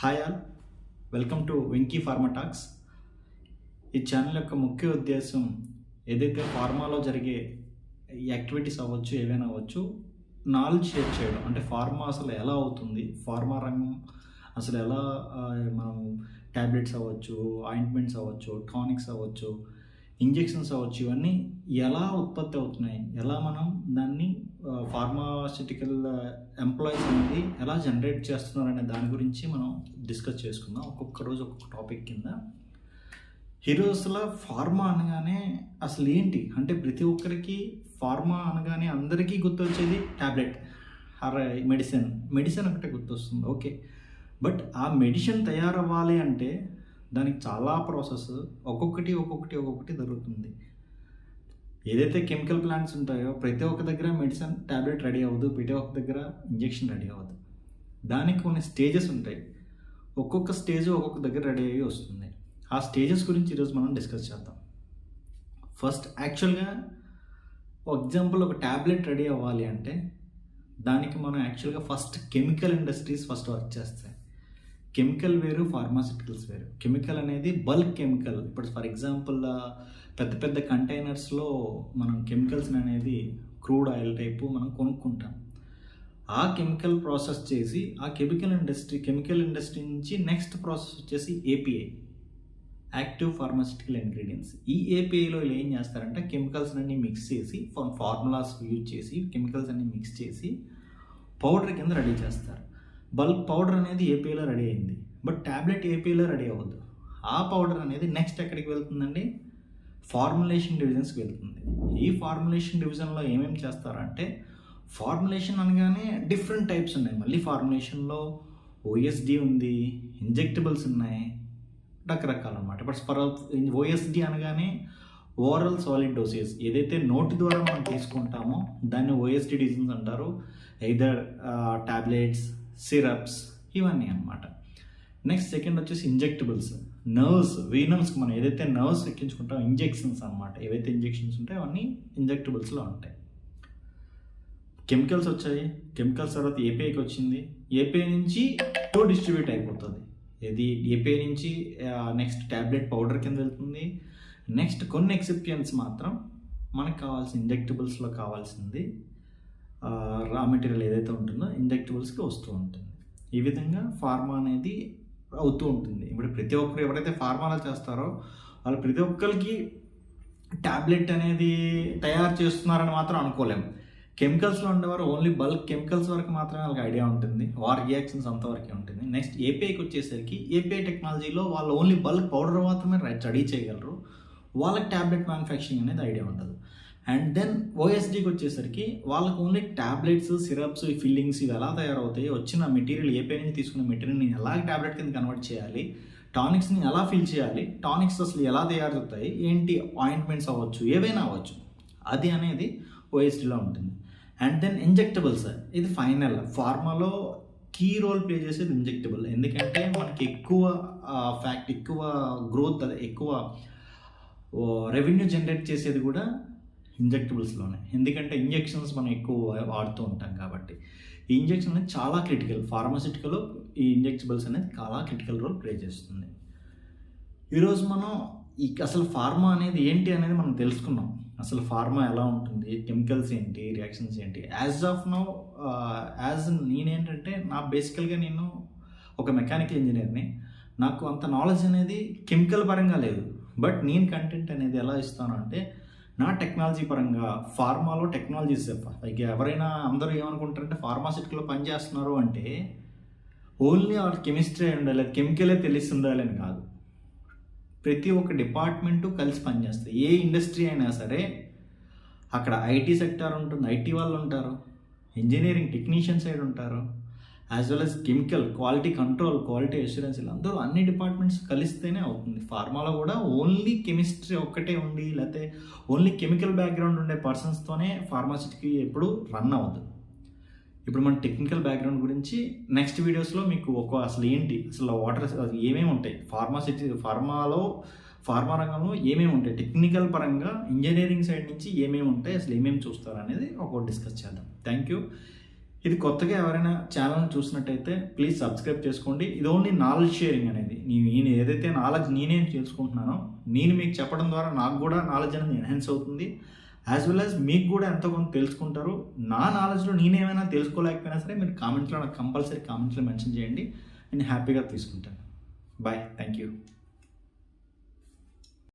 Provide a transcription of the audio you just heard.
Hi all welcome to Venky pharma talks ఈ channel యొక్క ముఖ్య ఉద్దేశం ఏదైతే ఫార్మాలో జరిగే యాక్టివిటీస్ అవ్వచ్చు ఏవైనా అవ్వచ్చు నాలెడ్జ్ షేర్ చేయడం. అంటే ఫార్మా అసలు ఎలా అవుతుంది? ఫార్మా రంగం అసలు ఎలా మనం ట్యాబ్లెట్స్ అవ్వచ్చు ఆయింట్మెంట్స్ అవ్వచ్చు టానిక్స్ అవ్వచ్చు ఇంజెక్షన్స్ అవ్వచ్చు ఇవన్నీ ఎలా ఉత్పత్తి అవుతున్నాయి? ఎలా మనం దాన్ని ఫార్మాసిటికల్ ఎంప్లాయీస్ అనేది ఎలా జనరేట్ చేస్తున్నారు అనే దాని గురించి మనం డిస్కస్ చేసుకుందాం. ఒక్కొక్క రోజు ఒక్కొక్క టాపిక్ కింద. హీరోస్లో ఫార్మా అనగానే అసలు ఏంటి? అంటే ప్రతి ఒక్కరికి ఫార్మా అనగానే అందరికీ గుర్తొచ్చేది ట్యాబ్లెట్ ఆర్ మెడిసిన్ మెడిసిన్ ఒకటే గుర్తొస్తుంది. ఓకే బట్ ఆ మెడిసిన్ తయారవ్వాలి అంటే దానికి చాలా ప్రాసెస్ ఒక్కొక్కటి ఒక్కొక్కటి ఒక్కొక్కటి జరుగుతుంది. ఏదైతే కెమికల్ ప్లాంట్స్ ఉంటాయో ప్రతి ఒక్క దగ్గర మెడిసిన్ ట్యాబ్లెట్ రెడీ అవ్వదు ప్రతి ఒక్క దగ్గర ఇంజెక్షన్ రెడీ అవ్వదు. దానికి కొన్ని స్టేజెస్ ఉంటాయి. ఒక్కొక్క స్టేజ్ ఒక్కొక్క దగ్గర రెడీ అయ్యి వస్తుంది. ఆ స్టేజెస్ గురించి ఈరోజు మనం డిస్కస్ చేద్దాం. ఫస్ట్ యాక్చువల్గా ఎగ్జాంపుల్ ఒక ట్యాబ్లెట్ రెడీ అవ్వాలి అంటే దానికి మనం యాక్చువల్గా first chemical industries first work చేస్తాయి. కెమికల్ వేరు ఫార్మాసిటికల్స్ వేరు. కెమికల్ అనేది బల్క్ కెమికల్. ఇప్పుడు ఫర్ ఎగ్జాంపుల్ పెద్ద పెద్ద కంటైనర్స్లో మనం కెమికల్స్ అనేది క్రూడ్ ఆయిల్ టైపు మనం కొనుక్కుంటాం. ఆ కెమికల్ ప్రాసెస్ చేసి ఆ కెమికల్ ఇండస్ట్రీ కెమికల్ ఇండస్ట్రీ నుంచి నెక్స్ట్ ప్రాసెస్ వచ్చేసి ఏపీఐ యాక్టివ్ ఫార్మాసిటికల్ ఇంగ్రీడియంట్స్ ఈ ఏపీఐలో వీళ్ళు ఏం చేస్తారంటే కెమికల్స్ అన్ని మిక్స్ చేసి ఫార్ములాస్ యూజ్ చేసి కెమికల్స్ అన్ని మిక్స్ చేసి పౌడర్ కింద రెడీ చేస్తారు. బల్క్ పౌడర్ అనేది ఏపీలో రెడీ అయింది. బట్ ట్యాబ్లెట్ ఏపీలో రెడీ అవ్వద్దు. ఆ పౌడర్ అనేది నెక్స్ట్ ఎక్కడికి వెళ్తుందండి? ఫార్ములేషన్ డివిజన్స్కి వెళ్తుంది. ఈ ఫార్ములేషన్ డివిజన్లో ఏమేమి చేస్తారంటే ఫార్ములేషన్ అనగానే డిఫరెంట్ టైప్స్ ఉన్నాయి. మళ్ళీ ఫార్ములేషన్లో ఓఎస్డి ఉంది ఇంజెక్టబుల్స్ ఉన్నాయి రకరకాలు అనమాట బట్ ఫర్ ఓఎస్డి అనగానే ఓరల్ సాలిడ్ డోసేజ్ ఏదైతే నోటి ద్వారా మనం తీసుకుంటామో దాన్ని ఓఎస్డి డిజీన్స్ అంటారు. ఎయిదర్ టాబ్లెట్స్ సిరప్స్ ఇవన్నీ అన్నమాట. నెక్స్ట్ సెకండ్ వచ్చేసి ఇంజెక్టబుల్స్. నర్వ్స్ వీనమ్స్కి మనం ఏదైతే నర్వ్స్ ఎక్కించుకుంటామో ఇంజెక్షన్స్ అన్నమాట. ఏవైతే ఇంజెక్షన్స్ ఉంటాయో అవన్నీ ఇంజెక్టబుల్స్లో ఉంటాయి. కెమికల్స్ వచ్చాయి. కెమికల్స్ తర్వాత ఏపీఐకి వచ్చింది. ఏపీఐ నుంచి టూ డిస్ట్రిబ్యూట్ అయిపోతుంది. ఇది ఏపీఐ నుంచి నెక్స్ట్ ట్యాబ్లెట్ పౌడర్ కింద వెళ్తుంది. నెక్స్ట్ కొన్ని ఎక్సిపియన్స్ మాత్రం మనకు కావాల్సిన ఇంజెక్టబుల్స్లో కావాల్సింది రా మెటీరియల్ ఏదైతే ఉంటుందో ఇంజెక్టబుల్స్కి వస్తూ ఉంటుంది. ఈ విధంగా ఫార్మా అనేది అవుతూ ఉంటుంది. ఇప్పుడు ప్రతి ఒక్కరు ఎవరైతే ఫార్మాలో చేస్తారో వాళ్ళు ప్రతి ఒక్కరికి ట్యాబ్లెట్ అనేది తయారు చేస్తున్నారని మాత్రం అనుకోలేము కెమికల్స్లో ఉండేవారు ఓన్లీ బల్క్ కెమికల్స్ వరకు మాత్రమే వాళ్ళకి ఐడియా ఉంటుంది. వార్ రియాక్షన్స్ అంతవరకే ఉంటుంది. నెక్స్ట్ ఏపీఐకి వచ్చేసరికి ఏపీఐ టెక్నాలజీలో వాళ్ళు ఓన్లీ బల్క్ పౌడర్ మాత్రమే రెడీ చేయగలరు. వాళ్ళకి ట్యాబ్లెట్ మ్యానుఫ్యాక్చరింగ్ అనేది ఐడియా ఉండదు. అండ్ దెన్ ఓఎస్డీకి వచ్చేసరికి వాళ్ళకి ఓన్లీ ట్యాబ్లెట్స్ సిరప్స్ ఫిల్లింగ్స్ ఇవి ఎలా తయారవుతాయి? వచ్చిన మెటీరియల్ ఏపీఐ నుంచి తీసుకున్న మెటీరియల్ని ఎలా ట్యాబ్లెట్ కింద కన్వర్ట్ చేయాలి? టానిక్స్ని ఎలా ఫిల్ చేయాలి? టానిక్స్ అసలు ఎలా తయారవుతాయి? ఏంటి ఆయింట్మెంట్స్ అవ్వచ్చు? ఏవైనా అవ్వచ్చు. అది అనేది ఓఎస్డీలో ఉంటుంది. అండ్ దెన్ ఇంజెక్టబుల్స్ ఇది ఫైనల్ ఫార్మాలో కీ రోల్ ప్లే చేసేది ఇంజెక్టబుల్ ఎందుకంటే మనకి ఎక్కువ ఫ్యాక్ట్ ఎక్కువ గ్రోత్ ఎక్కువ రెవెన్యూ జనరేట్ చేసేది కూడా ఇంజెక్టబుల్స్లోనే. ఎందుకంటే ఇంజెక్షన్స్ మనం ఎక్కువ వాడుతూ ఉంటాం కాబట్టి. ఈ ఇంజెక్షన్ అనేది చాలా క్రిటికల్. ఫార్మాసిటికల్ ఈ ఇంజెక్టబుల్స్ అనేది చాలా క్రిటికల్ రోల్ ప్లే చేస్తుంది. ఈరోజు మనం ఈ అసలు ఫార్మా అనేది ఏంటి అనేది మనం తెలుసుకున్నాం. అసలు ఫార్మా ఎలా ఉంటుంది? కెమికల్స్ ఏంటి? రియాక్షన్స్ ఏంటి? యాజ్ ఆఫ్ నౌ యాజ్ నేనేంటంటే నా బేసికల్గా నేను ఒక మెకానికల్ ఇంజనీర్ని. నాకు అంత నాలెడ్జ్ అనేది కెమికల్ పరంగా లేదు. బట్ నేను కంటెంట్ అనేది ఎలా ఇస్తాను అంటే నా టెక్నాలజీ పరంగా ఫార్మాలో టెక్నాలజీస్ లైక్ ఎవరైనా అందరూ ఏమనుకుంటారంటే ఫార్మాసిటికల్లో పనిచేస్తున్నారు అంటే ఓన్లీ వాళ్ళ కెమిస్ట్రీ ఉండాలి కెమికలే తెలిసి అని కాదు. ప్రతి ఒక్క డిపార్ట్మెంటు కలిసి పనిచేస్తాయి ఏ ఇండస్ట్రీ అయినా సరే అక్కడ ఐటీ సెక్టార్ ఉంటుంది ఐటీ వాళ్ళు ఉంటారు ఇంజనీరింగ్ టెక్నీషియన్ సైడ్ ఉంటారు as well as chemical quality control quality assurance అందరూ అన్ని డిపార్ట్మెంట్స్ కలిస్తేనే అవుతుంది. ఫార్మాలో కూడా ఓన్లీ కెమిస్ట్రీ ఒక్కటే ఉండి లేకపోతే ఓన్లీ కెమికల్ బ్యాక్గ్రౌండ్ ఉండే పర్సన్స్తోనే ఫార్మాసిటీకి ఎప్పుడు రన్ అవ్వదు. ఇప్పుడు మన టెక్నికల్ బ్యాక్గ్రౌండ్ గురించి నెక్స్ట్ వీడియోస్లో మీకు ఒక అసలు ఏంటి అసలు వాటర్ ఏమేమి ఉంటాయి? ఫార్మాసిటీ ఫార్మాలో ఫార్మా రంగంలో ఏమేమి ఉంటాయి? టెక్నికల్ పరంగా ఇంజనీరింగ్ సైడ్ నుంచి ఏమేమి ఉంటాయి? అసలు ఏమేమి చూస్తారు అనేది ఒక డిస్కస్ చేద్దాం. థ్యాంక్ యూ ఇది కొత్తగా ఎవరైనా ఛానల్ చూసినట్టయితే ప్లీజ్ సబ్స్క్రైబ్ చేసుకోండి. ఇది ఓన్లీ నాలెడ్జ్ షేరింగ్ అనేది. నేను నేను ఏదైతే నాలెడ్జ్ నేనే తెలుసుకుంటున్నానో నేను మీకు చెప్పడం ద్వారా నాకు కూడా నాలెడ్జ్ అనేది ఎన్హాన్స్ అవుతుంది. యాజ్ వెల్ యాజ్ మీకు కూడా ఎంతో కొంత తెలుసుకుంటారు. నా నాలెడ్జ్లో నేనేమైనా తెలుసుకోలేకపోయినా సరే మీరు కామెంట్లో నాకు కంపల్సరీ కామెంట్లో మెన్షన్ చేయండి. నేను హ్యాపీగా తీసుకుంటాను. Bye thank you